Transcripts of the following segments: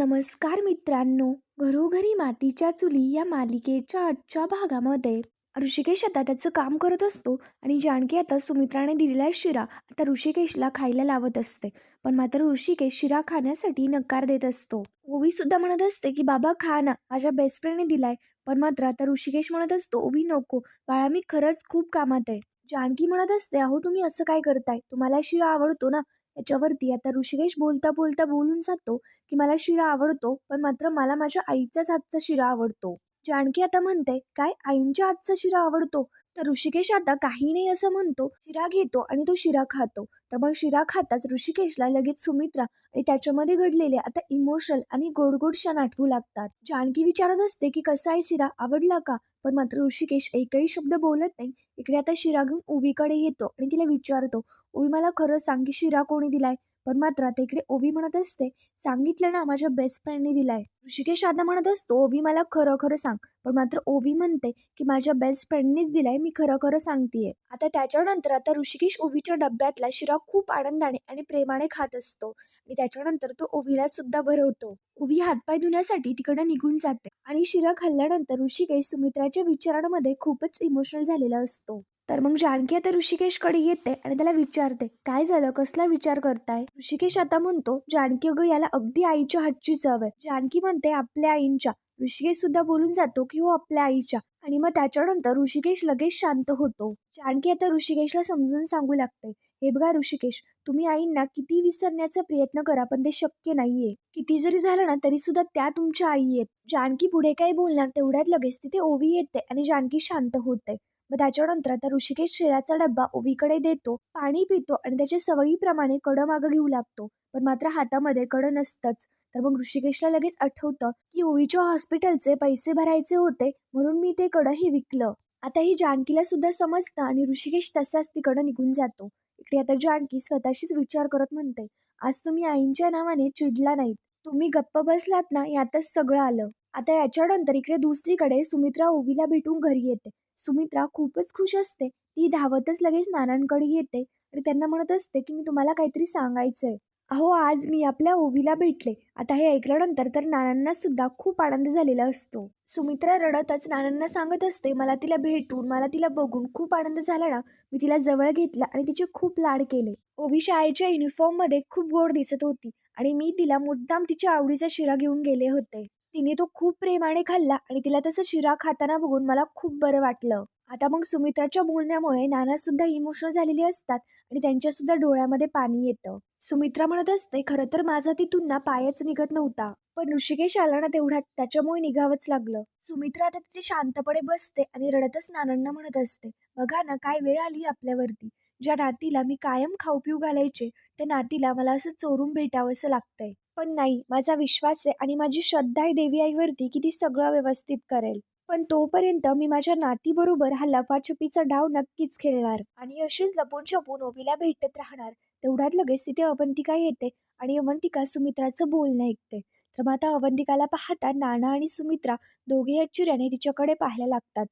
नमस्कार मित्रांनो. घरोघरी मातीच्या चुली या मालिकेच्या आजच्या भागामध्ये ऋषिकेश आता त्याचं काम करत असतो आणि जानकी आता सुमित्राने दिलेला शिरा. आता ऋषिकेशला खायला लावत असते. पण मात्र ऋषिकेश शिरा खाण्यासाठी नकार देत असतो. ओवी सुद्धा म्हणत असते की बाबा खा ना. माझ्या बेस्ट फ्रेंडने दिलाय. पण मात्र आता ऋषिकेश म्हणत असतो ओवी नको. बाळा मी खरंच खूप कामात आहे. जानकी म्हणत असते अहो तुम्ही असं काय करताय? तुम्हाला शिरा आवडतो ना. याच्यावरती. आता ऋषिकेश बोलता बोलता बोलून जातो की मला शिरा आवडतो पण मात्र मला माझ्या आईचाच हातचा शिरा आवडतो. जानकी आता म्हणते काय? आईंच्या आजचा शिरा आवडतो? तर ऋषिकेश आता काही नाही असं म्हणतो. शिरा घेतो आणि तो शिरा खातो. तर मग शिरा खाताच ऋषिकेशला लगेच सुमित्रा आणि त्याच्यामध्ये घडलेले आता इमोशनल आणि गोड क्षण आठवू लागतात. जानकी विचारत असते की कसा आहे शिरा? आवडला का? पण मात्र ऋषिकेश एकही शब्द बोलत नाही. इकडे आता शिरा घेऊन ओवीकडे येतो आणि तिला विचारतो ओवी मला खरं सांग की शिरा कोणी दिलाय? पण मात्र आता इकडे ओवी म्हणत असते सांगितलं ना माझ्या बेस्ट फ्रेंडने दिलाय. ऋषिकेश आता म्हणत असतो ओवी मला खरं खरं सांग. पण मात्र ओवी म्हणते की माझ्या बेस्ट फ्रेंडनीच दिलाय मी खरं खरं सांगतेय. आता त्याच्यानंतर आता ऋषिकेश ओवीच्या डब्यातला शिरा खूप आनंदाने आणि प्रेमाने खात असतो आणि त्याच्यानंतर तो ओवीला सुद्धा भरवतो. ओवी हातपाय धुण्यासाठी तिकडे निघून जाते आणि शिरा खाल्ल्यानंतर ऋषिकेश सुमित्राच्या विचारांमध्ये खूपच इमोशनल झालेला असतो. तर मग जानकी आता ऋषिकेशकडे येते आणि त्याला विचारते काय झालं? कसला विचार करताय? ऋषिकेश आता म्हणतो जानकी अगं याला अगदी आईच्या हातची चव आहे. जानकी म्हणते आपल्या आईंच्या. ऋषिकेश सुद्धा बोलून जातो की हो आपल्या आईच्या. आणि मग त्याच्यानंतर ऋषिकेश लगेच शांत होतो. जानकी आता ऋषिकेशला समजून सांगू लागते हे बघा ऋषिकेश तुम्ही आईंना किती विसरण्याचा प्रयत्न करा पण ते शक्य नाहीये. किती जरी झालं ना तरी सुद्धा त्या तुमच्या आई आहेत. जानकी पुढे काय बोलणार तेवढ्यात लगेच तिथे ओवी येते आणि जानकी शांत होते. मग त्याच्यानंतर आता ऋषिकेश शिराचा डब्बा ओवीकडे देतो पाणी पितो आणि त्याच्या सवयीप्रमाणे कडं मागं घेऊ लागतो. पण मात्र हातामध्ये कडं नसतंच. तर मग ऋषिकेशला लगेच आठवतं की ओवीच्या हॉस्पिटलचे पैसे भरायचे होते म्हणून मी ते कडंही विकलं. आता ही जानकीला सुद्धा समजतं आणि ऋषिकेश तसाच तिकडं निघून जातो. इकडे आता जानकी स्वतःशीच विचार करत म्हणते आज तुम्ही आईंच्या नावाने चिडला नाहीत. तुम्ही गप्प बसलात ना यातच सगळं आलं. आता याच्यानंतर इकडे दुसरीकडे सुमित्रा ओवीला भेटून घरी येते. सुमित्रा खूपच खुश असते. ती धावतच लगेच नानांकडे येते आणि त्यांना म्हणत असते की मी तुम्हाला काहीतरी सांगायचंय. अहो आज मी आपल्या ओवीला भेटले. आता हे ऐकल्यानंतर तर नानांना सुद्धा खूप आनंद झालेला असतो. सुमित्रा रडतच नानांना सांगत असते मला तिला भेटून मला तिला बघून खूप आनंद झाला ना. मी तिला जवळ घेतला आणि तिचे खूप लाड केले. ओवी शाळेच्या युनिफॉर्ममध्ये खूप गोड दिसत होती आणि मी तिला मुद्दाम तिच्या आवडीचा शिरा घेऊन गेले होते. तिने तो खूप प्रेमाने खाल्ला आणि तिला तसं शिरा खाताना बघून मला खूप बरं वाटलं. आता मग सुमित्राच्या बोलण्यामुळे नाना सुद्धा इमोशनल झालेली असतात आणि त्यांच्या सुद्धा डोळ्यामध्ये पाणी येतं. सुमित्रा म्हणत असते खरं तर माझा तिथून ना पायच निघत नव्हता पण ऋषिकेश आला ना तेवढ्यात त्याच्यामुळे निघावंच लागलं. सुमित्रा आता तिथे शांतपणे बसते आणि रडतच नानांना म्हणत असते बघा ना काय वेळ आली आपल्यावरती. ज्या नातीला मी कायम खाऊ पिऊ घालायचे त्या नातीला मला असं चोरून भेटावंसं लागतंय. पण नाही. माझा विश्वास आहे आणि माझी श्रद्धा आहे देवी आईवरती की ती सगळं व्यवस्थित करेल. पण तोपर्यंत मी माझ्या नातीबरोबर हा लपाछपीचा डाव नक्कीच खेळणार आणि अशीच लपून छपून ओबीला भेटत राहणार. तेवढ्यात लगेच तिथे अवंतिका येते आणि अवंतिका सुमित्राचं बोलणं ऐकते. तर मग आता अवंतिकाला पाहता नाना आणि सुमित्रा दोघे चिऱ्याने तिच्याकडे पाहायला लागतात.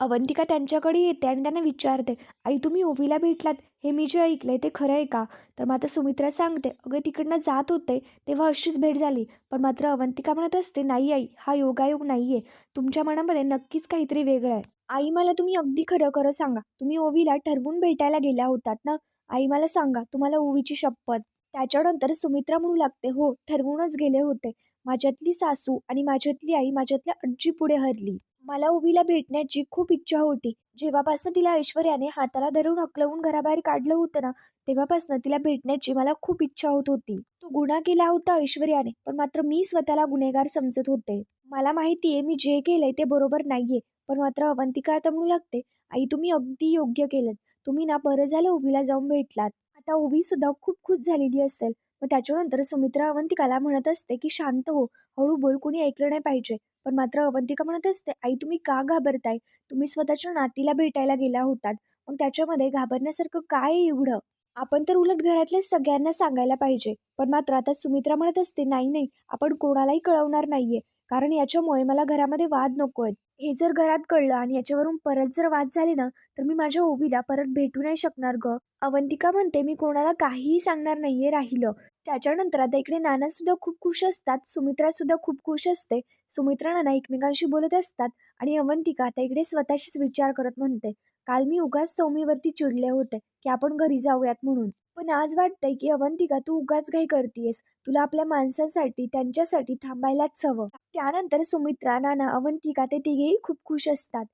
अवंतिका त्यांच्याकडे येते आणि त्यांना विचारते आई तुम्ही ओवीला भेटलात. हे मी जे ऐकलंय ते खरं आहे का? तर मात्र सुमित्रा सांगते अगं तिकडनं जात होते तेव्हा अशीच भेट झाली. पण मात्र अवंतिका म्हणत असते नाही आई हा योगायोग नाही आहे तुमच्या मनामध्ये नक्कीच काहीतरी वेगळं आहे. आई मला तुम्ही अगदी खरं खरं सांगा. तुम्ही ओवीला ठरवून भेटायला गेल्या होतात ना? आई मला सांगा तुम्हाला ओवीची शपथ? त्याच्यानंतर सुमित्रा म्हणू लागते हो ठरवूनच गेले होते. माझ्यातली सासू आणि माझ्यातली आई माझ्यातल्या आजी पुढे हरली. मला ओवीला भेटण्याची खूप इच्छा होती. जेव्हापासनं तिला ऐश्वर्याने हाताला धरून हकलवून घराबाहेर काढलं होतं ना तेव्हापासनं तिला भेटण्याची मला खूप इच्छा होत होती. तो गुन्हा केला होता ऐश्वर्याने पण मात्र मी स्वतःला गुन्हेगार समजत होते. मला माहिती आहे मी जे केलंय ते बरोबर नाहीये पण मात्र अवंतिका आता म्हणू लागते आई तुम्ही अगदी योग्य केलं तुम्ही ना बरं झालं ओवीला जाऊन भेटलात. आता ओवी सुद्धा खूप खुश झालेली असेल. त्याच्यानंतर सुमित्रा अवंतिकाला म्हणत असते की शांत हो. हळू बोल कुणी ऐकलं नाही पाहिजे. पण मात्र अवंतिका म्हणत असते आई तुम्ही का घाबरताय? तुम्ही स्वतःच्या नातीला भेटायला गेला होतात. मग त्याच्यामध्ये घाबरण्यासारखं काय एवढं? आपण तर उलट घरातल्या सगळ्यांना सांगायला पाहिजे. पण मात्र आता सुमित्रा म्हणत असते नाही नाही. आपण कोणालाही कळवणार नाहीये. कारण याच्यामुळे मला घरामध्ये वाद नको आहेत. हे जर घरात कळलं आणि याच्यावरून परत जर वाद झाले ना तर मी माझ्या ओवीला परत भेटू नाही शकणार ग. अवंतिका म्हणते मी कोणाला काहीही सांगणार नाहीये राहिलं. त्याच्यानंतर आता इकडे नानासुद्धा खूप खुश असतात. सुमित्रासुद्धा खूप खुश असते. सुमित्रा नाना एकमेकांशी बोलत असतात आणि अवंतिका आता इकडे स्वतःशीच विचार करत म्हणते काल मी उगाच सौमीवरती चिडले होते की आपण घरी जाऊयात म्हणून. पण आज वाटतंय की अवंतिका तू उगाच काही करतेयस. तुला आपल्या माणसांसाठी त्यांच्यासाठी थांबायलाच हवं. त्यानंतर सुमित्रा नाना अवंतिका ते तिघेही खूप खुश असतात.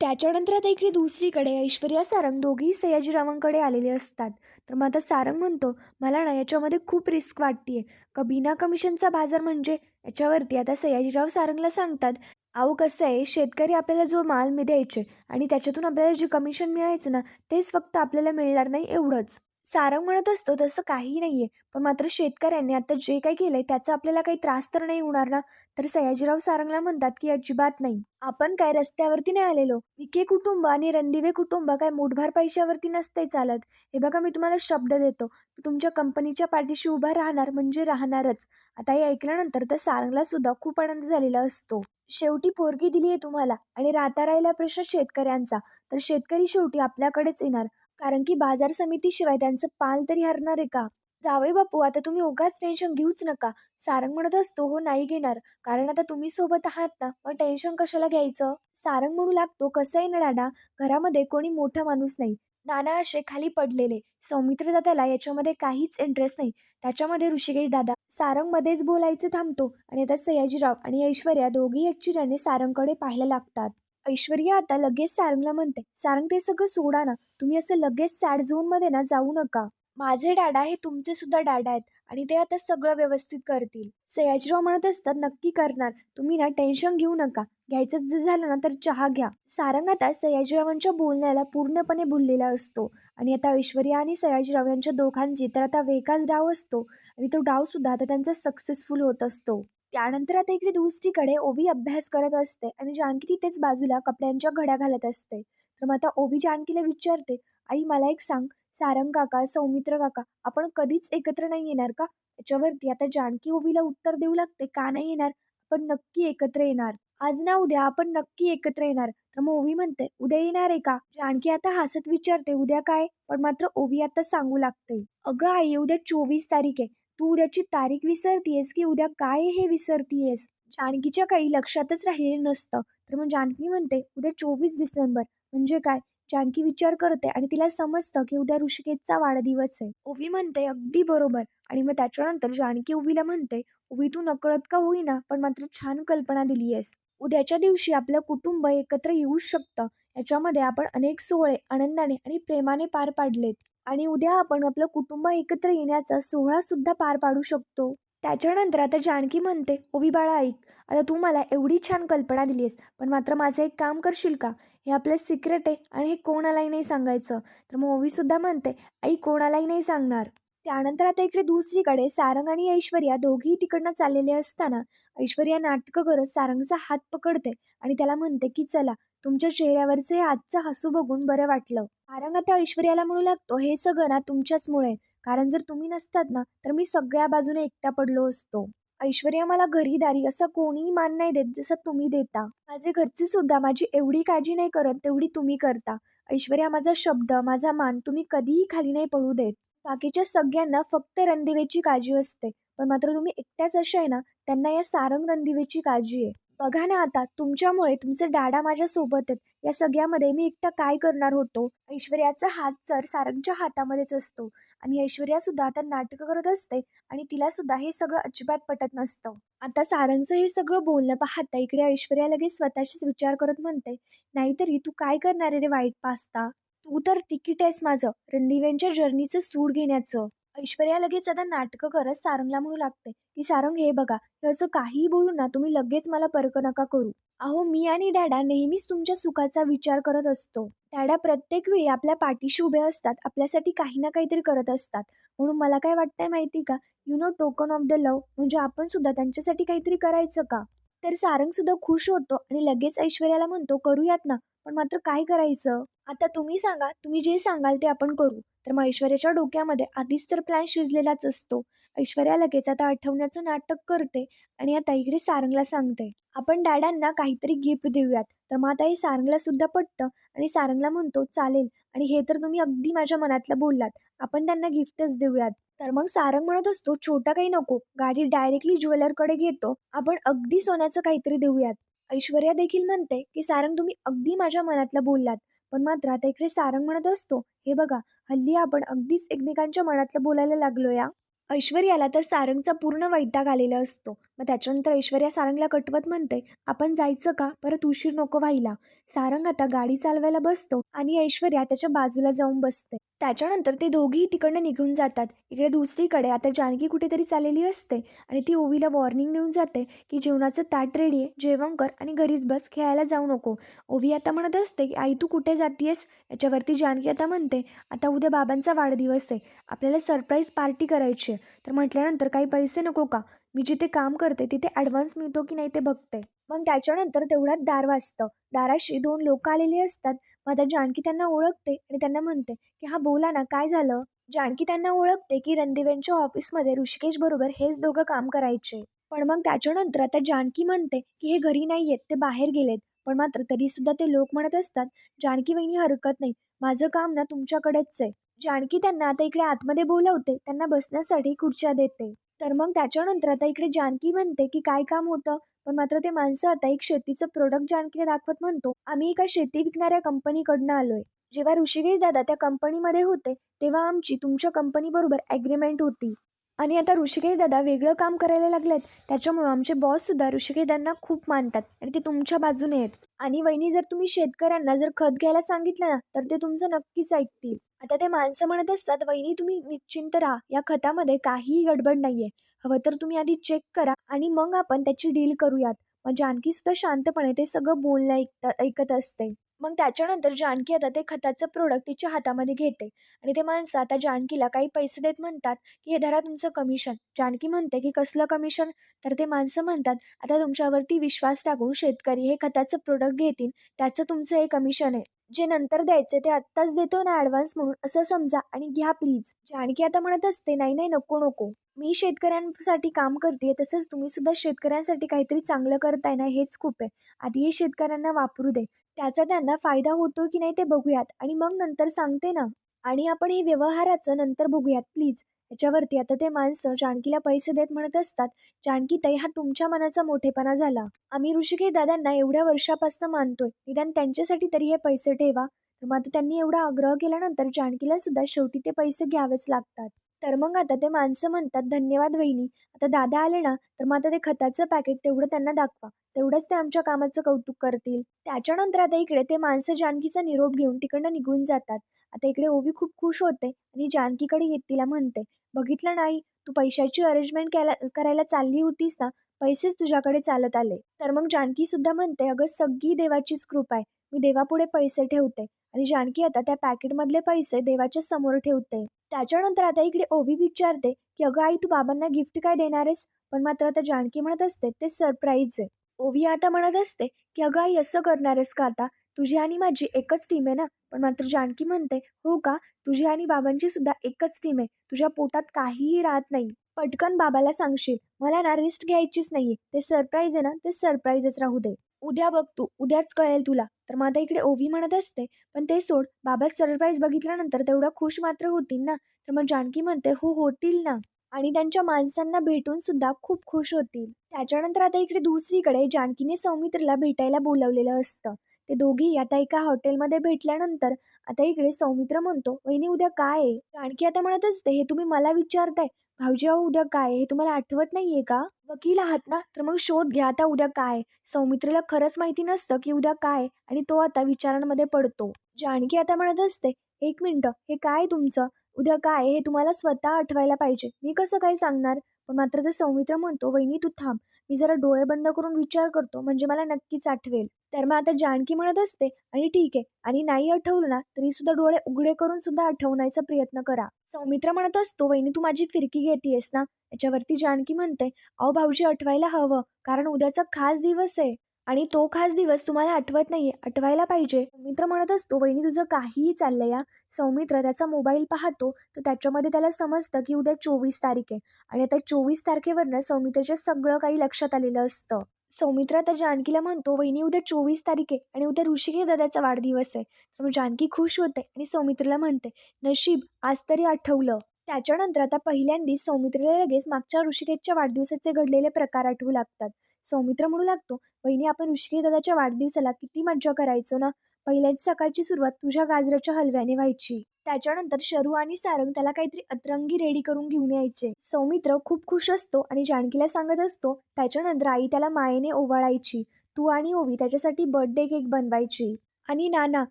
त्याच्यानंतर आता इकडे दुसरीकडे ऐश्वर्या सारंग दोघेही सयाजीरावांकडे आलेले असतात. तर मग आता सारंग म्हणतो मला ना याच्यामध्ये खूप रिस्क वाटते का बिना कमिशनचा बाजार म्हणजे याच्यावरती. आता सयाजीराव सारंगला सांगतात अहो कसं आहे शेतकरी आपल्याला जो माल मी द्यायचे आणि त्याच्यातून आपल्याला जे कमिशन मिळायचं ना तेच फक्त आपल्याला मिळणार नाही एवढंच. सारंग म्हणत असतो तसं काही नाही आहे पण मात्र शेतकऱ्यांनी आता जे काही केलं आहे त्याचा आपल्याला काही त्रास तर नाही होणार ना? तर सयाजीराव सारंगला म्हणतात की अजिबात नाही. आपण काय रस्त्यावरती नाही आलेलो. विखे कुटुंब आणि रणदिवे कुटुंब काय मोठभार पैशावरती नसते चालत. हे बघा मी तुम्हाला शब्द देतो. तुमच्या कंपनीच्या पाठीशी उभा राहणार म्हणजे राहणारच. आता हे ऐकल्यानंतर तर सारंगला सुद्धा खूप आनंद झालेला असतो. शेवटी पोरगी दिली आहे तुम्हाला आणि राहता राहिला प्रश्न शेतकऱ्यांचा. तर शेतकरी शेवटी आपल्याकडेच येणार. कारण की बाजार समितीशिवाय त्यांचं पाल तरी हरणार आहे का? जावई बापू आता तुम्ही उगाच टेन्शन घेऊच नका. सारंग म्हणत असतो हो नाही घेणार. कारण आता तुम्ही सोबत आहात ना मग टेन्शन कशाला घ्यायचं? सारंग म्हणू लागतो कसं आहे ना दादा घरामध्ये कोणी मोठा माणूस नाही. नाना असे खाली पडलेले. सौमित्र दादाला याच्यामध्ये काहीच इंटरेस्ट नाही. त्याच्यामध्ये ऋषिकेश दादा. सारंग मध्येच बोलायचं थांबतो आणि आता सयाजीराव आणि ऐश्वर्या दोघी आश्चर्याने सारंगकडे पाहायला लागतात. ऐश्वर्या आता लगेच सारंगला म्हणते सारंग ते सगळं सोडा ना. तुम्ही असं लगेच सॅड झोनमध्ये ना जाऊ नका. माझे डाडा हे तुमचे सुद्धा डाडा आहेत आणि ते आता सगळं व्यवस्थित करतील. सयाजीराव म्हणत असतात नक्की करणार. तुम्ही ना टेन्शन घेऊ नका. घ्यायचं जर झालं ना तर चहा घ्या. सारंग आता सयाजीरावांच्या बोलण्याला पूर्णपणे भुललेला असतो आणि आता ऐश्वर्या आणि सयाजीराव यांच्या दोघांची तर आता वेगळाच डाव असतो आणि तो डाव सुद्धा आता त्यांचा सक्सेसफुल होत असतो. त्यानंतर आता इकडे दुसरीकडे ओवी अभ्यास करत असते आणि जानकी तिथेच बाजूला कपड्यांच्या घड्या घालत असते. तर मग आता ओवी जानकीला विचारते आई मला एक सांग सारंग काका सौमित्र काका आपण कधीच एकत्र नाही येणार का? याच्यावरती आता जानकी ओवीला उत्तर देऊ लागते का नाही येणार? आपण नक्की एकत्र येणार. आज ना उद्या आपण नक्की एकत्र येणार. तर मग ओवी म्हणते उद्या येणार आहे का? जानकी आता हसत विचारते उद्या काय? पण मात्र ओवी आता सांगू लागते अगं आई उद्या चोवीस तारीख आहे. तू उद्याची तारीख विसरतीयस की उद्या काय हे विसरतीयस? जानकीच्या काही लक्षातच राहिलेलं नसतं. तर मग जानकी म्हणते उद्या चोवीस डिसेंबर. म्हणजे काय जानकी विचार करते आणि तिला समजतं की उद्या ऋषिकेशचा वाढदिवस आहे. ओवी म्हणते अगदी बरोबर. आणि मग त्याच्यानंतर जानकी ओवीला म्हणते ओवी तू नकळत का होईना पण मात्र छान कल्पना दिली आहेस उद्याच्या दिवशी आपलं कुटुंब एकत्र येऊ शकतं. याच्यामध्ये आपण अनेक सोहळे आनंदाने आणि प्रेमाने पार पाडलेत. आणि उद्या आपण आपलं कुटुंब एकत्र येण्याचा सोहळा सुद्धा पार पाडू शकतो. त्याच्यानंतर आता जानकी म्हणते ओवी बाळा ऐक. आता तू मला एवढी छान कल्पना दिली आहेस पण मात्र माझं एक काम करशील का? हे आपलं सिक्रेट आहे आणि हे कोणालाही नाही सांगायचं. तर मग ओवीसुद्धा म्हणते आई कोणालाही नाही सांगणार. त्यानंतर आता इकडे दुसरीकडे सारंग आणि ऐश्वर्या दोघेही तिकडनं चाललेले असताना ऐश्वर्या नाटकं करत सारंगचा हात पकडते आणि त्याला म्हणते की चला तुमच्या चेहऱ्यावरचे आजचं हसू बघून बरं वाटलं. सारंग आता ऐश्वर्याला म्हणू लागतो हे सगळं ना तुमच्याचमुळे. कारण जर तुम्ही नसतात ना तर मी सगळ्या बाजूने एकटा पडलो असतो. ऐश्वर्या मला घरी दारी असं कोणीही मान नाही देत जसं तुम्ही देता. माझे घरचे सुद्धा माझी एवढी काळजी नाही करत तेवढी तुम्ही करता. ऐश्वर्या माझा शब्द माझा मान तुम्ही कधीही खाली नाही पडू देत. बाकीच्या सगळ्यांना फक्त रणदिवेची काळजी असते. पण मात्र तुम्ही एकट्याच अशा आहे ना त्यांना या सारंग रणदिवेची काळजी आहे. बघा ना आता तुमच्यामुळे तुमचे डाडा माझ्या सोबत आहेत. या सगळ्यामध्ये मी एकटा काय करणार होतो? ऐश्वर्याचा हात सर सारंगच्या हातामध्येच असतो. आणि ऐश्वर्या सुद्धा आता नाटकं करत असते आणि तिला सुद्धा हे सगळं अजिबात पटत नसतं. आता सारंगचं हे सगळं बोलणं पाहता इकडे ऐश्वर्या लगेच स्वतःशीच विचार करत म्हणते नाहीतरी तू काय करणार आहे रे वाईट पास्ता? तू तर तिकीट आहेस माझं रणदिव्यांच्या जर्नीचं सूड घेण्याचं. ऐश्वर्या लगेच आता नाटकं करत सारंगला म्हणू लागते की सारंग हे बघा हे असं काहीही बोलू ना तुम्ही लगेच मला परक नका करू. अहो मी आणि डॅडा नेहमीच तुमच्या सुखाचा विचार करत असतो. डॅडा प्रत्येक वेळी आपल्या पाठीशी उभे असतात आपल्यासाठी काही ना काहीतरी करत असतात. म्हणून मला काय वाटतंय माहिती का? You know token of the love म्हणजे आपण सुद्धा त्यांच्यासाठी काहीतरी करायचं का? तर सारंग सुद्धा खुश होतो आणि लगेच ऐश्वर्याला म्हणतो करूयात ना पण मात्र काय करायचं? आता तुम्ही सांगा तुम्ही जे सांगाल ते आपण करू. तर मग ऐश्वर्याच्या डोक्यामध्ये आधीच तर प्लॅन शिजलेलाच असतो. ऐश्वर्या लगेच आता आठवण्याचं नाटक करते आणि आता इकडे सारंगला सांगते. आपण डॅडांना काहीतरी गिफ्ट देऊयात. तर मग आता हे सारंगला सुद्धा पटतं आणि सारंगला म्हणतो चालेल. आणि हे तर तुम्ही अगदी माझ्या मनातलं बोललात. आपण त्यांना गिफ्टच देऊयात. तर मग सारंग म्हणत असतो छोटा काही नको. गाडी डायरेक्टली ज्वेलरकडे घेतो. आपण अगदी सोन्याचं काहीतरी देऊयात. ऐश्वर्या देखील म्हणते की सारंग तुम्ही अगदी माझ्या मनातलं बोललात पण मात्र आता इकडे सारंग म्हणत असतो हे बघा हल्ली आपण अगदीच एकमेकांच्या मनातलं बोलायला लागलो या ऐश्वर्याला तर सारंगचा पूर्ण वैताग आलेला असतो. मग त्याच्यानंतर ऐश्वर्या सारंगला कटवत म्हणते आपण जायचं का? परत उशीर नको व्हायला. सारंग आता गाडी चालवायला बसतो आणि ऐश्वर्या त्याच्या बाजूला जाऊन बसते. त्याच्यानंतर ते दोघेही तिकडनं निघून जातात. इकडे दुसरीकडे आता जानकी कुठेतरी चाललेली असते आणि ती ओवीला वॉर्निंग देऊन जाते की जेवणाचं ताट रेडी आहे जेवण कर आणि घरीच बस खेळायला जाऊ नको. ओवी आता म्हणत असते की आई तू कुठे जातीयस? याच्यावरती जानकी आता म्हणते आता उद्या बाबांचा वाढदिवस आहे. आपल्याला सरप्राईज पार्टी करायची आहे. तर म्हटल्यानंतर काही पैसे नको का? मी जिथे काम करते तिथे ॲडव्हान्स मिळतो की नाही ते बघते. मग त्याच्यानंतर तेवढ्यात दार वाजतं. दाराशी दोन लोक आलेली असतात. मग आता जानकी त्यांना ओळखते आणि त्यांना म्हणते की हा बोला ना काय झालं? जानकी त्यांना ओळखते की रणदिवेंच्या ऑफिसमध्ये ऋषिकेश बरोबर हेच दोघं काम करायचे. पण मग त्याच्यानंतर आता जानकी म्हणते की हे घरी नाही आहेत ते बाहेर गेलेत. पण मात्र तरी सुद्धा ते लोक म्हणत असतात जानकी वहिनी हरकत नाही. माझं काम ना तुमच्याकडेच आहे. जानकी त्यांना आता इकडे आतमध्ये बोलवते त्यांना बसण्यासाठी खुर्च्या देते. तर मग त्याच्यानंतर आता इकडे जानकी म्हणते की काय काम होतं पण मात्र ते माणसं आता एक शेतीचं प्रोडक्ट जानकीला दाखवत म्हणतो आम्ही एका शेती विकणाऱ्या कंपनीकडनं आलोय. जेव्हा ऋषिकेश दादा त्या कंपनीमध्ये होते तेव्हा आमची तुमच्या कंपनीबरोबर ॲग्रीमेंट होती. आणि आता ऋषिकेश दादा वेगळं काम करायला लागलेत. त्याच्यामुळे आमचे बॉस सुद्धा खूप मानतात आणि ते तुमच्या बाजूने आहेत. आणि वहिनी जर तुम्ही शेतकऱ्यांना जर खत घ्यायला सांगितलं ना तर ते तुमचं नक्कीच ऐकतील. आता ते माणसं म्हणत असतात वहिनी तुम्ही निश्चिंत राहा. या खतामध्ये काहीही गडबड नाहीये. हवं तर तुम्ही आधी चेक करा आणि मग आपण त्याची डील करूयात. म्हणजे मग जानकी सुद्धा शांतपणे ते सगळं बोलणं ऐकत ऐकत असते. मग त्याच्यानंतर जानकी आता ते खताचं प्रोडक्ट तिच्या हातामध्ये घेते. आणि ते माणसं आता जानकीला काही पैसे देत म्हणतात की हे धरा तुमचं कमिशन जानकी म्हणते की कसलं कमिशन तर ते माणसं म्हणतात आता तुमच्यावरती विश्वास टाकून शेतकरी हे खताचं प्रोडक्ट घेतील त्याचं तुमचं हे कमिशन आहे. जे नंतर द्यायचे ते आत्ताच देतो ना ॲडव्हान्स म्हणून असं समजा आणि घ्या प्लीज जानकी आता म्हणत असते नाही नाही नको नको. मी शेतकऱ्यांसाठी काम करते तसंच तुम्ही सुद्धा शेतकऱ्यांसाठी काहीतरी चांगलं करताय ना हेच खूप आहे. आधी हे शेतकऱ्यांना वापरू दे. त्याचा त्यांना फायदा होतो की नाही ते बघूयात. आणि मग नंतर सांगते ना. आणि आपण हे व्यवहाराचं नंतर बघूयात प्लीज याच्यावरती आता ते माणसं जानकीला पैसे देत म्हणत असतात. जानकी ताई हा तुमच्या मनाचा मोठेपणा झाला. आम्ही ऋषिकेश दादांना एवढ्या वर्षापासून मानतोय. निदान त्यांच्यासाठी तरी हे पैसे ठेवा. तर मग आता त्यांनी एवढा आग्रह केल्यानंतर जानकीला सुद्धा शेवटी ते पैसे घ्यावेच लागतात. तर मग आता ते माणसं म्हणतात धन्यवाद वहिनी. आता दादा आले ना तर मग आता ते खताचं पॅकेट तेवढं त्यांना दाखवा. तेवढंच ते आमच्या कामाचं कौतुक करतील. त्याच्यानंतर आता इकडे ते माणसं जानकीचा निरोप घेऊन तिकडनं निघून जातात. आता इकडे ओवी खूप खुश होते आणि जानकीकडे येत तिला म्हणते बघितलं नाही तू पैशाची अरेंजमेंट केला करायला चालली होतीस ना पैसेच तुझ्याकडे चालत आले. तर मग जानकी सुद्धा म्हणते अगं सगळी देवाचीच कृपा आहे. मी देवापुढे पैसे ठेवते आणि जानकी आता त्या पॅकेटमधले पैसे देवाच्या समोर ठेवते. त्याच्यानंतर आता इकडे ओवी विचारते की अगं आई तू बाबांना गिफ्ट काय देणार आहेस? पण मात्र आता जानकी म्हणत असते ते सरप्राईज आहे. ओवी आता म्हणत असते की अगं आई असं करणार आहेस का आता? तुझी आणि माझी एकच टीम आहे ना? पण मात्र जानकी म्हणते हो का? तुझी आणि बाबांची सुद्धा एकच टीम आहे. तुझ्या पोटात काहीही राहत नाही. पटकन बाबाला सांगशील. मला ना रिस्क घ्यायचीच नाहीये. ते सरप्राईज आहे ना? ते सरप्राईजच राहू दे. उद्या बघ तू. उद्याच कळेल तुला. तर मग आता इकडे ओवी म्हणत असते पण ते सोड. बाबा सरप्राईज बघितल्यानंतर तेवढा खुश मात्र होतील ना? तर मग जानकी म्हणते हो होतील ना. आणि त्यांच्या माणसांना भेटून सुद्धा खूप खुश होतील. त्याच्यानंतर आता इकडे दुसरीकडे जानकीने सौमित्रला भेटायला बोलावलेलं असतं. ते दोघी आता एका हॉटेलमध्ये भेटल्यानंतर आता इकडे सौमित्र म्हणतो वहिनी उद्या काय आहे? जानकी आता म्हणत असते हे तुम्ही मला विचारताय. भाऊजी अहो उद्या काय हे तुम्हाला आठवत नाहीये का? वकील आहात ना तर मग शोध घ्या आता उद्या काय सौमित्रला खरंच माहिती नसतं की उद्या काय आणि तो आता विचारांमध्ये पडतो. जानकी आता म्हणत असते एक मिनटं हे काय तुमचं? उद्या काय हे तुम्हाला स्वतः आठवायला पाहिजे. मी कसं काय सांगणार? पण मात्र जर सौमित्र म्हणतो वहिनी तू थांब. मी जरा डोळे बंद करून विचार करतो म्हणजे मला नक्कीच आठवेल. तर मग आता जानकी म्हणत असते आणि ठीक आहे. आणि नाही आठवलं ना तरी सुद्धा डोळे उघडे करून सुद्धा आठवण्याचा प्रयत्न करा. सौमित्र म्हणत असतो वहिनी तू माझी फिरकी घेतेयस ना? याच्यावरती जानकी म्हणते अहो भाऊजी आठवायला हवं. कारण उद्याचा खास दिवस आहे. आणि तो खास दिवस तुम्हाला आठवत नाहीये आठवायला पाहिजे. सौमित्र म्हणत असतो वहिनी तुझं काहीही चाललं या सौमित्र त्याचा मोबाईल पाहतो तर त्याच्यामध्ये त्याला समजतं की उद्या चोवीस तारीख आहे. आणि आता चोवीस तारखेवरनं सौमित्रच्या सगळं काही लक्षात आलेलं असतं. सौमित्र आता जानकीला म्हणतो वहिनी उद्या चोवीस तारीख आहे आणि उद्या ऋषिकेश दादाचा वाढदिवस आहे. तर मग जानकी खुश होते आणि सौमित्रला म्हणते नशीब आज तरी आठवलं. त्याच्यानंतर आता पहिल्यांदा सौमित्रीला लगेच मागच्या ऋषिकेशच्या वाढदिवसाचे घडलेले प्रकार आठवू लागतात. सौमित्र म्हणू लागतो बहिणी आपण ऋषिकेश दादाच्या वाढदिवसाला किती मज्जा करायचो ना? पहिल्याच सकाळची सुरुवात तुझ्या गाजराच्या हलव्याने व्हायची. त्याच्यानंतर शरू आणि सारंग त्याला काहीतरी अतरंगी रेडी करून घेऊन यायचे. सौमित्र खूप खुश असतो आणि जानकीला सांगत असतो त्याच्यानंतर आई त्याला मायेने ओवाळायची. तू आणि ओवी त्याच्यासाठी बर्थडे केक बनवायची. आणि नाना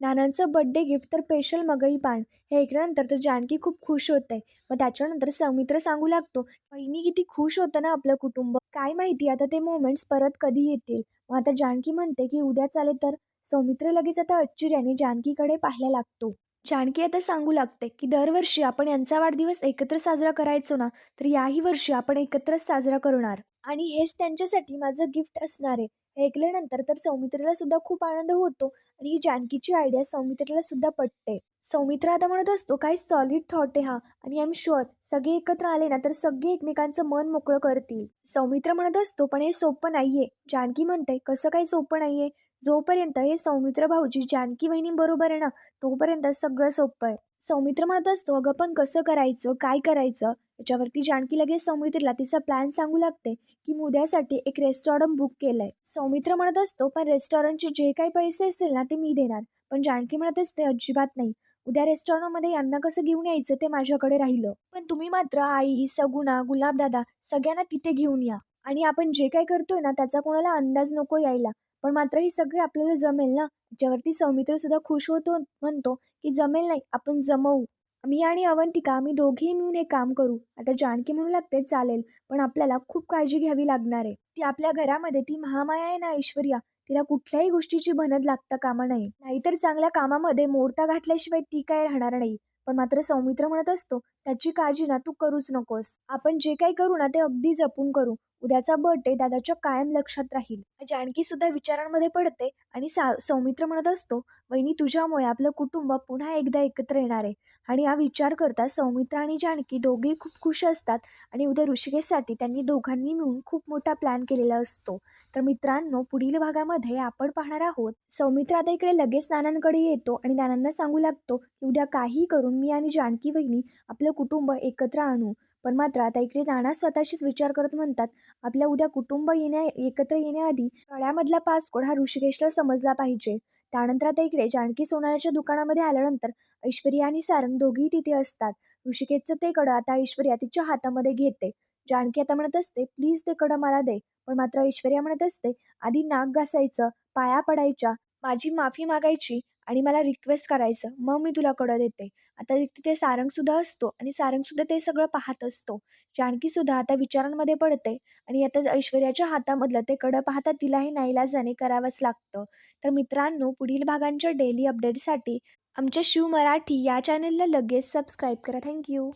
नानांचं बर्थडे गिफ्ट तर स्पेशल मगई पान. हे ऐकल्यानंतर तर जानकी खूप खुश होते. मग त्याच्यानंतर सौमित्र सांगू लागतो बहिणी किती खुश होतं ना आपलं कुटुंब. काय माहिती आता ते मोमेंट्स परत कधी येतील? मग आता जानकी म्हणते की उद्या चालेल तर? सौमित्र लगेच आता आश्चर्याने जानकीकडे पाहायला लागतो. जानकी आता सांगू लागते की दरवर्षी आपण यांचा वाढदिवस एकत्र साजरा करायचो ना तर याही वर्षी आपण एकत्रच साजरा करणार. आणि हेच त्यांच्यासाठी माझं गिफ्ट असणार आहे. ऐकल्यानंतर तर सौमित्रीला सुद्धा खूप आनंद होतो. आणि ही जानकीची आयडिया सौमित्राला सुद्धा पटते. सौमित्र आता म्हणत असतो काय सॉलिड थॉट आहे हा. आणि आय एम शुअर सगळे एकत्र आले ना तर सगळे एकमेकांचं मन मोकळं करतील. सौमित्र म्हणत असतो पण हे सोपं नाहीये. जानकी म्हणते कसं काही सोपं नाहीये? जोपर्यंत हे सौमित्र भाऊजी जानकी वहिनी बरोबर आहे ना तोपर्यंत सगळं सोपं आहे. सौमित्र म्हणत असतो अगं पण कसं करायचं? काय करायचं? याच्यावरती जानकी लगेच सौमित्रला तिचा प्लॅन सांगू लागते की मी उद्यासाठी एक रेस्टॉरंट बुक केलंय. सौमित्र म्हणत असतो पण रेस्टॉरंटचे जे काही पैसे असतील ना ते मी देणार. पण जानकी म्हणत असते अजिबात नाही. उद्या रेस्टॉरंटमध्ये यांना कसं घेऊन यायचं? ते माझ्याकडे राहिलं. पण तुम्ही मात्र आई सगुणा गुलाबदादा सगळ्यांना तिथे घेऊन या. आणि आपण जे काही करतोय ना त्याचा कोणाला अंदाज नको यायला. पण मात्र हे सगळे आपल्याला जमेल ना? याच्यावरती सौमित्र सुद्धा खुश होतो म्हणतो की जमेल नाही आपण जमवू. मी आणि अवंतिका आम्ही दोघेही मिळून हे काम करू. आता जानकी म्हणू लागते चालेल पण आपल्याला खूप काळजी घ्यावी लागणार आहे. ती आपल्या घरामध्ये ती महामाया आहे ना ऐश्वर्या? तिला कुठल्याही गोष्टीची भनद लागता कामा नाही. नाहीतर चांगल्या कामामध्ये मोडता घातल्याशिवाय ती काय राहणार नाही. पण मात्र सौमित्र म्हणत असतो त्याची काळजी ना तू करूच नकोस. आपण जे काही करू ना ते अगदी जपून करू. उद्याचा बर्थडे दादाच्या कायम लक्षात राहील. जानकी सुद्धा विचारांमध्ये पडते आणि सा सौमित्र म्हणत असतो वहिनी तुझ्यामुळे आपलं कुटुंब पुन्हा एकदा एकत्र येणार आहे. आणि हा विचार करता सौमित्र आणि जानकी दोघेही खूप खुश असतात आणि उद्या ऋषिकेशसाठी त्यांनी दोघांनी मिळून खूप मोठा प्लॅन केलेला असतो. तर मित्रांनो पुढील भागामध्ये आपण पाहणार आहोत. सौमित्र आता इकडे लगेच नानांकडे येतो आणि नानांना सांगू लागतो की उद्या काही करून मी आणि जानकी वहिनी आपलं कुटुंब एकत्र आणू. पण मात्र आता इकडे नाना स्वतःशीच विचार करत म्हणतात आपल्या उद्या कुटुंब येण्या एकत्र येण्याआधी तळ्यामधला पासकोड हा ऋषिकेशला समजला पाहिजे. त्यानंतर आता इकडे जानकी सोनाराच्या दुकानामध्ये आल्यानंतर ऐश्वर्या आणि सारंग दोघेही तिथे असतात. ऋषिकेशचं ते कडं आता ऐश्वर्या तिच्या हातामध्ये घेते. जानकी आता म्हणत असते प्लीज ते कडं मला दे. पण मात्र ऐश्वर्या म्हणत असते आधी नाक घासायचं पाया पडायच्या माझी माफी मागायची आणि मला रिक्वेस्ट करायचं. मग मी तुला कडं देते. आता तिथे सारंगसुद्धा असतो आणि सारंगसुद्धा ते सगळं पाहत असतो. जानकीसुद्धा आता विचारांमध्ये पडते आणि आता ऐश्वर्याच्या हातामधलं ते कडं पाहता तिलाही नाईलाजाने करावंच लागतं. तर मित्रांनो पुढील भागांच्या डेली अपडेटसाठी आमच्या शिव मराठी या चॅनलला लगेच सबस्क्राईब करा. थँक्यू